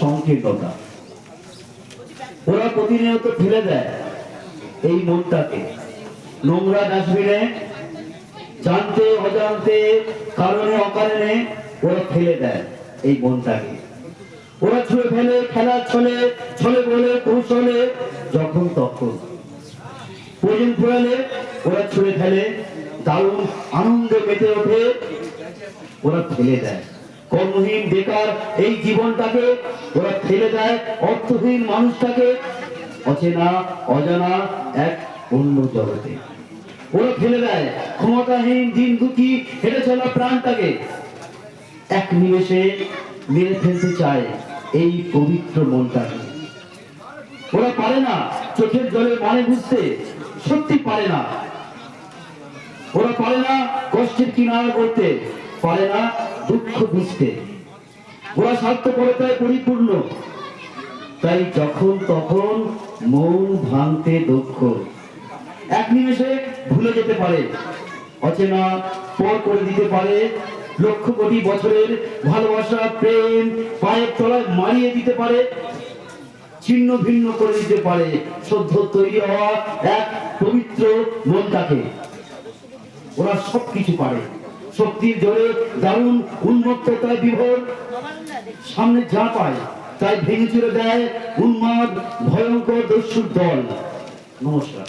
সংকীর্ণতা। ওরা প্রতিনিয়ত ফেলে দেয় এই মনটাকে। নোংরা ডাস্টবিনে, জানতে অজান্তে কারণে অকারণে ওরা ফেলে দেয় এই মনটাকে। ওরা ছুঁড়ে ফেলে, খেলার ছলে ছলে বলে, কৌশলে, যখন তখন। প্রয়োজন ফুরালে ওরা ছুঁড়ে ফেলে, দারুণ আনন্দে মেতে ওঠে, ওরা ফেলে দেয়। কর্মহীন বেকার এই জীবনটাকে ওরা ফেলে দেয়, অর্থহীন মানুষটাকে। অচেনা, অজানা, এক অন্য জগতে। ওরা ফেলে দেয়, ক্ষমতাহীন দিন দুঃখী হেঁটে চলা প্রাণটাকে। এক নিমেষে মেরে ফেলতে চায় এই পবিত্র মনটাকে। ওরা পারে না চোখের জলের মানে বুঝতে, সত্যি পারে না। ওরা পারে না কষ্টের কিনারা করতে, পারে না দুঃখ বুঝতে। ওরা স্বার্থপরতায় পরিপূর্ণ। তাই যখন তখন মন ভাঙতে দক্ষ। এক নিমেষে ভুলে যেতে পারে। অচেনা পর করে দিতে পারে। লক্ষ কোটি বছরের ভালোবাসা, প্রেম পায়ের তলায় মারিয়ে দিতে পারে। ছিন্ন ভিন্ন করে দিতে পারে। সদ্য তৈরি হওয়া এক পবিত্র মনটাকে। ওরা সবকিছু পারে। শক্তির জোরে দারুণ উন্মত্ততায় বিভোর। সামনে যা পায়, তাই ভেঙে চুরে দেয় উন্মাদ, ভয়ঙ্কর দস্যুর দল। নমস্কার।